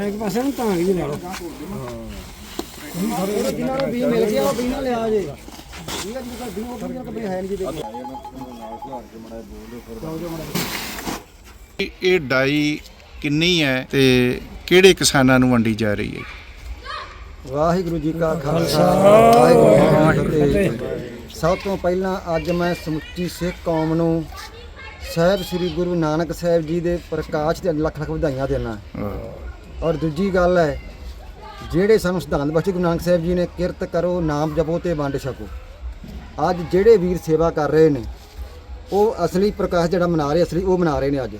ਇੱਕ ਪਾਸੇ ਨੂੰ ਤਾਂ ਵੀ ਲੈ ਲਓ। ਜਿਨ੍ਹਾਂ ਨੂੰ ਵੀ ਮਿਲ ਗਿਆ ਉਹ ਵੀ ਨਾ ਲਿਆ ਜੇ ਠੀਕ ਹੈ ਜੀ ਤਾਂ ਵੀ ਉਹ ਵੀ ਕਦੇ ਹੈ ਨਹੀਂ ਜੀ ਇਹ- ਇਹ ਡਾਈ ਕਿੰਨੀ ਹੈ ਤੇ ਕਿਹੜੇ ਕਿਸਾਨਾਂ ਨੂੰ ਵੰਡੀ ਜਾ ਰਹੀ ਹੈ? ਵਾਹਿਗੁਰੂ ਜੀ ਕਾ ਖਾਲਸਾ ਵਾਹਿਗੁਰੂ ਜੀ ਕੀ ਫਤਿਹ। ਸਭ ਤੋਂ ਪਹਿਲਾਂ ਅੱਜ ਮੈਂ ਸਮੁੱਚੀ ਸਿੱਖ ਕੌਮ ਨੂੰ ਸਾਹਿਬ ਸ੍ਰੀ ਗੁਰੂ ਨਾਨਕ ਸਾਹਿਬ ਜੀ ਦੇ ਪ੍ਰਕਾਸ਼ ਦੇ ਲੱਖ ਲੱਖ ਵਧਾਈਆਂ ਦੇਣਾ ਔਰ ਦੂਜੀ ਗੱਲ ਹੈ ਜਿਹੜੇ ਸਾਨੂੰ ਸਿਧਾਂਤ ਬਖਸ਼ੇ ਗੁਰੂ ਨਾਨਕ ਸਾਹਿਬ ਜੀ ਨੇ ਕਿਰਤ ਕਰੋ ਨਾਮ ਜਪੋ ਤੇ ਵੰਡ ਛਕੋ। ਅੱਜ ਜਿਹੜੇ ਵੀਰ ਸੇਵਾ ਕਰ ਰਹੇ ਨੇ ਉਹ ਅਸਲੀ ਪ੍ਰਕਾਸ਼ ਜਿਹੜਾ ਮਨਾ ਰਹੇ ਅਸਲੀ ਉਹ ਮਨਾ ਰਹੇ ਨੇ ਅੱਜ।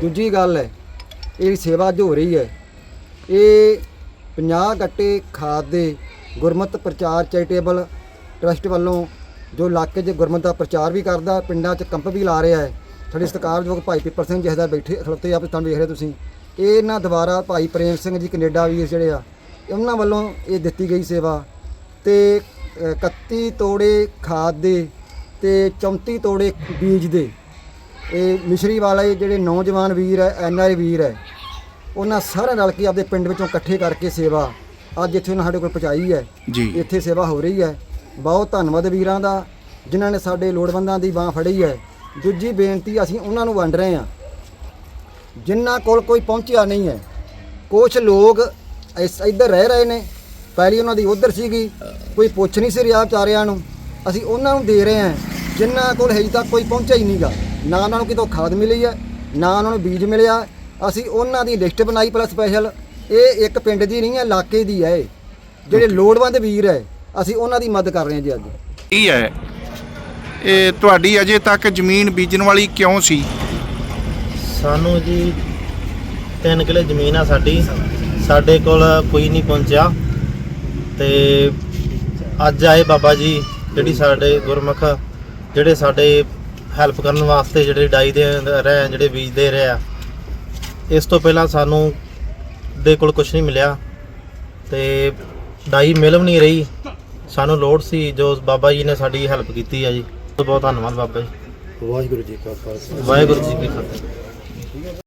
ਦੂਜੀ ਗੱਲ ਹੈ ਇਹ ਸੇਵਾ ਜੋ ਹੋ ਰਹੀ ਹੈ ਇਹ 50 ਗੱਟੇ ਖਾਦ ਦੇ ਗੁਰਮਤ ਪ੍ਰਚਾਰ ਚੈਰੀਟੇਬਲ ਟਰਸਟ ਵੱਲੋਂ ਜੋ ਇਲਾਕੇ 'ਚ ਗੁਰਮਤ ਦਾ ਪ੍ਰਚਾਰ ਵੀ ਕਰਦਾ ਪਿੰਡਾਂ 'ਚ ਕੰਪ ਵੀ ਲਾ ਰਿਹਾ ਹੈ। ਸਾਡੇ ਸਤਿਕਾਰਯੋਗ ਭਾਈ ਪਿੱਪਲ ਸਿੰਘ ਜਿਹਦਾ ਬੈਠੇ ਖਲੋਤੇ ਆ ਤੁਹਾਨੂੰ ਵੇਖ ਰਹੇ ਤੁਸੀਂ। ਇਹ ਇਹਨਾਂ ਦੁਆਰਾ ਭਾਈ ਪ੍ਰੇਮ ਸਿੰਘ ਜੀ ਕੈਨੇਡਾ ਵੀਰ ਜਿਹੜੇ ਆ ਉਹਨਾਂ ਵੱਲੋਂ ਇਹ ਦਿੱਤੀ ਗਈ ਸੇਵਾ। ਤੇ ਅ, 31 ਤੋੜੇ ਖਾਦ ਦੇ ਤੇ 34 ਤੋੜੇ ਬੀਜ ਦੇ। ਇਹ ਮਿਸ਼ਰੀ ਵਾਲੇ ਜਿਹੜੇ ਨੌਜਵਾਨ ਵੀਰ ਹੈ ਐਨਆਰ ਵੀਰ ਹੈ ਉਹਨਾਂ ਸਾਰੇ ਰਲ ਕੇ ਆਪਦੇ ਪਿੰਡ ਵਿੱਚੋਂ ਇਕੱਠੇ ਕਰਕੇ ਸੇਵਾ। ਅੱਜ ਇੱਥੇ ਉਹਨਾਂ ਸਾਡੇ ਕੋਲ ਪਹੁੰਚਾਈ ਹੈ। ਜੀ। ਇੱਥੇ ਸੇਵਾ ਹੋ ਰਹੀ ਹੈ। ਬਹੁਤ ਧੰਨਵਾਦ ਵੀਰਾਂ ਦਾ ਜਿਨ੍ਹਾਂ ਨੇ ਸਾਡੇ ਲੋੜਵੰਦਾਂ ਦੀ ਬਾਹ ਫੜੀ ਹੈ। ਦੂਜੀ ਬੇਨਤੀ ਅਸੀਂ ਉਹਨਾਂ ਨੂੰ ਵੰਡ ਰਹੇ ਹਾਂ। ਜਿਨ੍ਹਾਂ ਕੋਲ ਕੋਈ ਪਹੁੰਚਿਆ ਨਹੀਂ ਹੈ। ਕੁਝ ਲੋਕ ਇਸ ਇੱਧਰ ਰਹਿ ਰਹੇ ਨੇ। ਪਹਿਲੀ ਉਹਨਾਂ ਦੀ ਉਧਰ ਸੀਗੀ। ਕੋਈ ਪੁੱਛ ਨਹੀਂ ਸੀ ਰਿਹਾ ਵਿਚਾਰਿਆਂ ਨੂੰ। ਅਸੀਂ ਉਹਨਾਂ ਨੂੰ ਦੇ ਰਹੇ ਹਾਂ। ਜਿਨ੍ਹਾਂ ਕੋਲ ਹਜੇ ਤੱਕ ਕੋਈ ਪਹੁੰਚਿਆ ਹੀ ਨਹੀਂਗਾ। ਨਾ ਉਹਨਾਂ ਨੂੰ ਕਿਤੋਂ ਖਾਦ ਮਿਲੀ ਹੈ ਨਾ ਉਹਨਾਂ ਨੂੰ ਬੀਜ ਮਿਲਿਆ। ਅਸੀਂ ਉਹਨਾਂ ਦੀ ਲਿਸਟ ਬਣਾਈ ਪਲਸ ਸਪੈਸ਼ਲ ਇਹ ਇੱਕ ਪਿੰਡ ਦੀ ਨਹੀਂ ਹੈ ਇਲਾਕੇ ਦੀ ਹੈ ਇਹ। ਜਿਹੜੇ ਲੋੜਵੰਦ ਵੀਰ ਹੈ। ਅਸੀਂ ਉਹਨਾਂ ਦੀ ਮਦਦ ਕਰ ਰਹੇ ਹਾਂ ਜੀ ਅੱਜ। ਕੀ ਹੈ? ਇਹ ਤੁਹਾਡੀ ਅਜੇ ਤੱਕ ਜ਼ਮੀਨ ਬੀਜਣ ਵਾਲੀ ਕਿਉਂ ਸੀ? ਸਾਨੂੰ ਜੀ 3 ਕਿਲੇ ਜ਼ਮੀਨ ਆ ਸਾਡੀ। ਸਾਡੇ ਕੋਲ ਕੋਈ ਨਹੀਂ ਪਹੁੰਚਿਆ। ਤੇ ਅੱਜ ਆਏ ਬਾਬਾ ਜੀ ਜਿਹੜੀ ਸਾਡੇ ਗੁਰਮੁਖ ਜਿਹੜੇ ਸਾਡੇ ਹੈਲਪ ਕਰਨ ਵਾਸਤੇ ਜਿਹੜੇ ਡਾਈ ਦੇ ਰਹੇ ਆ, ਜਿਹੜੇ ਬੀਜ ਦੇ ਰਹੇ ਆ। ਇਸ ਤੋਂ ਪਹਿਲਾਂ ਸਾਨੂੰ ਦੇ ਕੋਲ ਕੁਝ ਨਹੀਂ ਮਿਲਿਆ। ਤੇ ਡਾਈ ਮਿਲ ਵੀ ਨਹੀਂ ਰਹੀ। ਸਾਨੂੰ ਲੋੜ ਸੀ ਜੋ ਬਾਬਾ ਜੀ ਨੇ ਸਾਡੀ ਹੈਲਪ ਕੀਤੀ ਆ ਜੀ। ਬਹੁਤ ਬਹੁਤ ਧੰਨਵਾਦ ਬਾਬਾ ਜੀ। ਵਾਹਿਗੁਰੂ ਜੀ ਕਾ ਖਾਲਸਾ। ਵਾਹਿਗੁਰੂ ਜੀ ਕੀ ਫਤਿਹ।